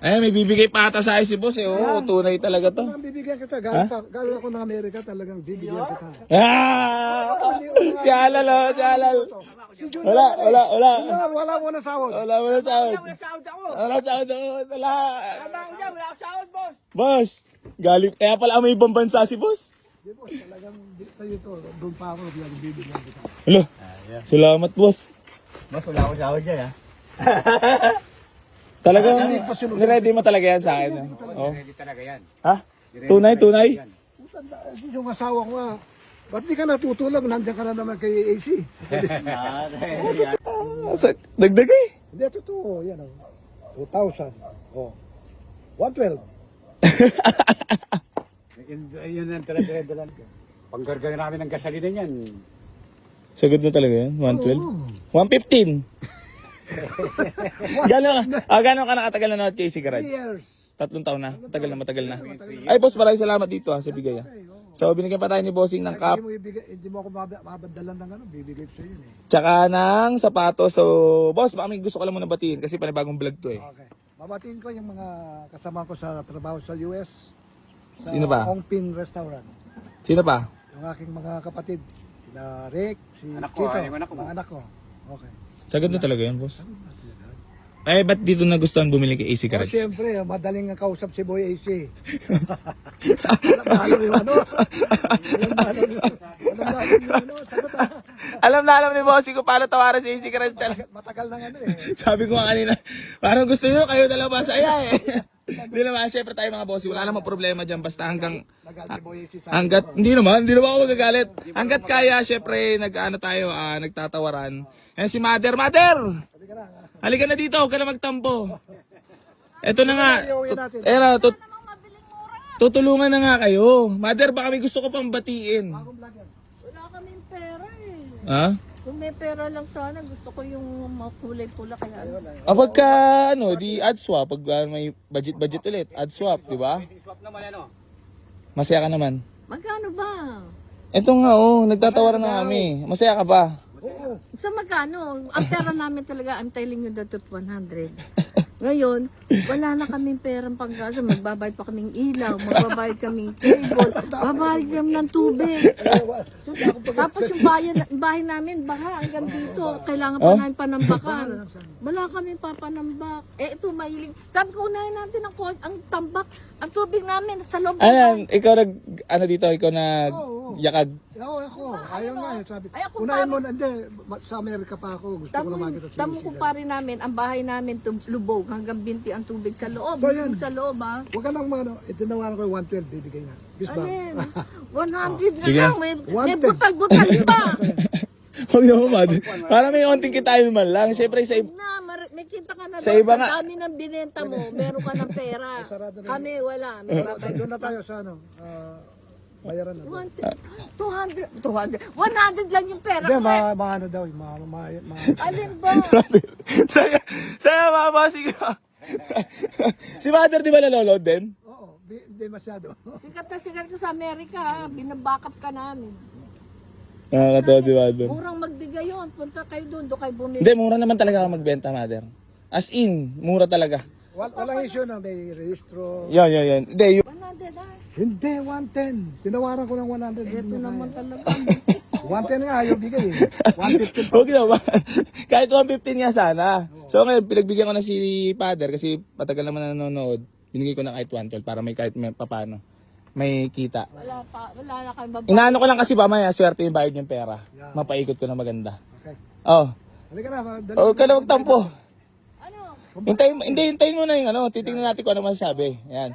Eh, may bibigay pa ata sa akin si boss eh. Oo, tunay talaga to. Ang bibigyan kita, galing, pa, galing ako ng Amerika, talagang bibigyan kita. Ah! Si Alal, oh, si Alal. Wala, wala, wala. Wala, wala mo na sahod. Wala, wala sahod. Sahod ako. Wala sahod, oh, wala. Tama ako dyan, wala sahod, boss. Boss, galing, kaya pala may ibang bansa si boss. Di po, talagang sa'yo to, doon pa ako, bibigyan kita. Hello, salamat boss. Boss, wala akong sahod dyan, ha? Talagang, niready mo talaga yan sa akin. eh. Oh. Hindi talaga yan. Ha? Tunay, tunay? Puta, da- Yung asawa ko nga, ba't di ka natutulog? Nandiyan ka na naman kay AC. Ah, sa, dagdag eh. Hindi, totoo. Yan o. 2,000. Oh. 112. Yun, yun ang talaga ko. Panggargar namin ng gasolina niyan. Sagad na talaga yan? 112? 115? gano'n, ah, gano'n ka nakatagal na nanood kay 3 Garage? years. Tatlong taon na. Matagal na, matagal na. Ay, boss, maraming salamat dito ha, sa bigay ha. So, binigyan pa tayo ni Bossing ng cup, Hindi mo, ibigay, hindi mo ako mab- mabadalan ng ano, bibigay ko sa iyo eh. tsaka ng sapatos. So, boss, baka may gusto ko lang muna batiin kasi panibagong vlog to eh. Okay. Babatiin ko yung mga kasama ko sa trabaho sa US. Sa Sino ba? Ongpin Restaurant. Sino pa? Yung aking mga kapatid. Sina Rick, si Anak ko, Chito. ah, yung anak ko. Mga anak ko. Okay. Sagad na talaga yan, boss. Eh, ba't dito nagustuhan bumili kay AC Oh, Garage? siyempre, madaling nga kausap si Boy AC. Alam na alam yung ano. Alam na alam yung, alam na alam yung ano. Sagot alam na alam ni Bossing kung paano tawaran si AC Garage talaga. Matagal na nga ano eh. Sabi ko nga kanina, parang gusto nyo, kayo dalawa masaya eh. Hindi naman, syempre tayo mga bossing, wala namang problema dyan, basta hanggang, hanggat, hindi naman, hindi naman ako magagalit. Hanggat kaya, syempre, nag-ano tayo, ah, nagtatawaran. Ayan si Mother, Mother! Halika na. Dito, huwag ka na magtampo. Eto na nga, eh na, tut- tutulungan na nga kayo. Mother, baka may gusto ko pang batiin. Wala kaming pera eh. Ha? Kung may pera lang sana, gusto ko yung makulay pula kaya ano. Ah, pagka, ano, di ad swap, pag ah, may budget-budget ulit, ad swap, di ba? Swap naman, ano? Masaya ka naman. Magkano ba? Ito nga oh, nagtatawaran na kami. Masaya ka ba? Oo. Sa magkano? Ang pera namin talaga, I'm telling you the truth, 100. Ngayon, wala na kaming perang panggaso. Magbabayad pa kaming ilaw, magbabayad kaming cable, babayad kami ng tubig. Tapos yung bayan, bahay namin, baha hanggang dito. Kailangan pa namin panambakan. Wala kami papanambak. Eh, ito, mahiling. Sabi ko, unahin natin ang, ang tambak. Ang tubig namin sa loob. Ano, ikaw nag, ano dito, ikaw nag yakag. Ako, ako. Ayaw nga eh. Sabi, Ay, ako unahin mo na, hindi. ma- Sa Amerika pa ako. Gusto ko na Tamo, makita si tamo AC. ko pa rin namin, ang bahay namin tum- lubog hanggang binti ang tubig sa loob. So, Mismo yan. sa loob ha. Huwag ka lang mga, ano, itinawaran ko yung 112, bibigay na. Bis ba? Alin? 100 na Sige. lang. May, may ten. butal-butal pa. Huwag naman, mad. Para may onting kita man lang. Siyempre, sa, na, mar- may kita ka na Sa doon. iba nga. dami ng binenta mo, meron ka ng pera. Kami wala. May babay. Doon na tayo sa ano, ah, bayaran na. 200, 200, 100 lang yung pera Hindi, ko. ma, ma, ano daw, ma, ma, ma, Alin ba? saya, saya mga bossing ko. si mother di ba nanonood din? oo, di- hindi masyado. Sikat na sikat ka sa Amerika, ha? binabackup ka namin. Nakakatawa si mother. Murang magbigay yun. Punta kayo doon, doon kayo bumili. Hindi, mura naman talaga ako magbenta, mother. As in, mura talaga. Wal, walang issue na may registro. Yan, yan, yan. Hindi, yung... 100 ha? Hindi, 110. Tinawaran ko ng 100. Ito naman talaga. 110 nga, ayaw bigay eh. 150 Huwag naman. Kahit 115 nga sana. So ngayon, pinagbigyan ko na si father kasi matagal naman na nanonood. Binigay ko na kahit 112 para may kahit may papano. May kita. Wala pa, wala na kayong babae. Inaano ko lang kasi ba maya, swerte yung bayad yung pera. Mapaikot ko na maganda. Okay. Oh. Halika na, dali. Huwag ka na magtampo. Hintayin mo, hindi, hintayin mo na yung ano, titingnan natin kung ano masasabi. Yan.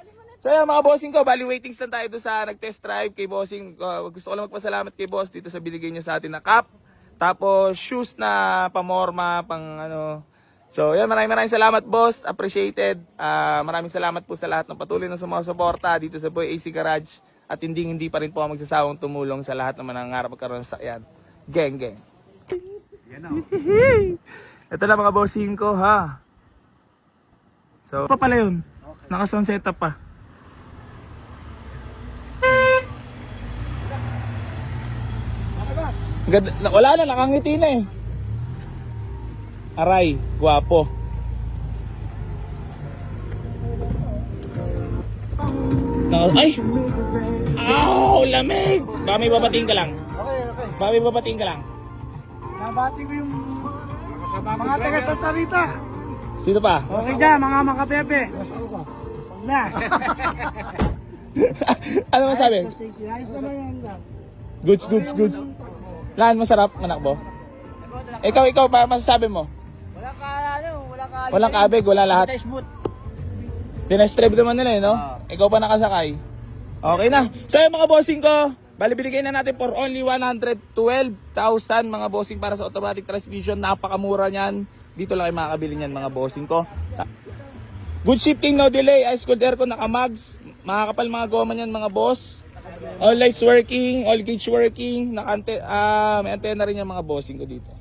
So yan, mga bossing ko, bali waiting lang tayo doon sa nag-test drive kay bossing. Uh, gusto ko lang magpasalamat kay boss dito sa binigay niya sa atin na cup. Tapos shoes na pamorma, pang ano. So yan, maraming maraming salamat boss. Appreciated. Ah, maraming salamat po sa lahat ng patuloy na sumusuporta dito sa Boy AC Garage. At hindi hindi pa rin po ako magsasawang tumulong sa lahat ng manangarap magkaroon sa yan. Geng, geng. Yan, oh. Ito na mga bossing ko ha. So, pa pala yun. Naka-sound setup pa. Ganda, na- wala na, nakangiti na eh. Aray, guwapo. na. Ay! Aw, lamig! Baka may babatiin ka lang. Okay, okay. Baka may babatiin ka lang. Nabati ko yung mga taga Santa Rita. Sino pa? Okay dyan, mga makapepe. Nasaan ka? Pag na. ano masabi? Ayos naman yan lang. Goods, goods, goods. Lahan masarap, anak mo? Ikaw, ikaw, para masasabi mo? Wala ka, ano, wala ka. Walang kabig, wala lahat. Tinestrip naman nila eh, no? Ikaw pa nakasakay. Okay na. Yung mga bossing ko, bali binigay na natin for only 112,000 mga bossing para sa automatic transmission. Napakamura niyan. Dito lang kayo makakabili niyan mga bossing ko. Good shifting, no delay. Ice cold aircon, naka-mags. Makakapal mga goma niyan mga boss. All lights working, all gauge working. Naka ah may antenna rin yung mga bossing ko dito.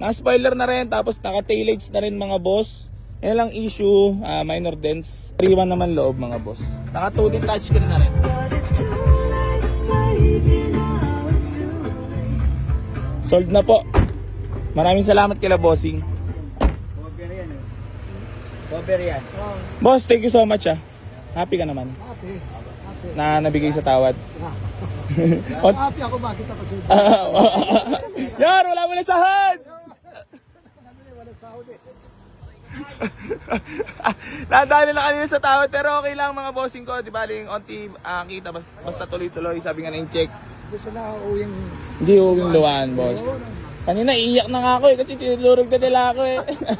Naka-spoiler na rin, tapos naka-taillights na rin mga boss. Yan lang issue, ah, minor dents. 3-1 naman loob mga boss. Naka 2D touchscreen na rin. Sold na po. Maraming salamat kila bossing. Cover yan eh. Cover yan. Boss, thank you so much ah. Happy ka naman Happy. Happy. na nabigay sa tawad. Happy ako bakit ako siya. Yan, wala mo na sahod! Nadali na kanina sa tawad pero okay lang mga bossing ko. Di ba yung onti ang kita basta, basta tuloy-tuloy. Sabi nga na yung check. Hindi sila uwing Hindi uwing luwan, boss. Kanina iiyak na nga ako eh kasi tinulog na nila ako eh.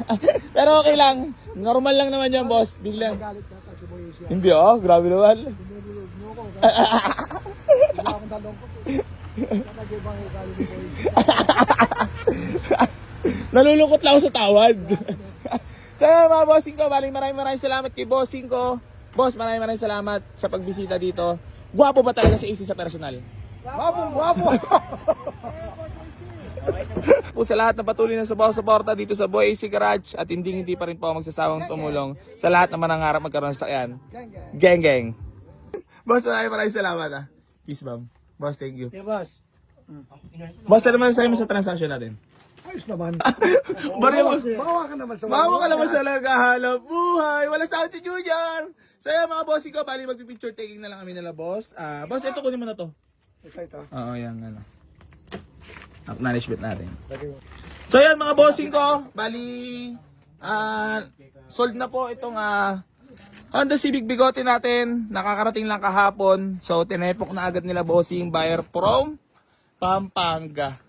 pero okay lang. Normal lang naman yan, boss. Biglang. galit ka kasi mo yung siya. Hindi oh, grabe naman. Ko. Wala akong dalong ko. Ni Boy. Nalulungkot lang ako sa tawad. So mga bossing ko, maraming maraming maraming salamat kay bossing ko. Boss, maraming maraming salamat sa pagbisita dito. Gwapo ba talaga si AC sa personal? Wapo, wapo. po sa lahat ng patuloy na sabaw suporta dito sa Boy AC Garage at hindi hindi pa rin po magsasawang tumulong sa lahat ng manangarap magkaroon ng sakyan. Gang, gang. Geng geng. Boss, maraming maraming salamat ah. Peace bomb. Boss, thank you. Yeah, boss. Boss, ano man sa'yo sa transaction natin? Ayos naman. Bari mo. Bawa ka naman sa Mama ka naman sa naghahanap buhay. Wala sa si Junior. So yan mga bossing ko, bali magpipicture taking na lang kami nila boss. Ah, boss, ito kunin mo na to. Ito, ito. Oo, yan ano. Acknowledgement natin. So yan mga bossing ko, bali ah sold na po itong ah Honda Civic Bigote natin. Nakakarating lang kahapon. So tinepok na agad nila bossing buyer from Pampanga.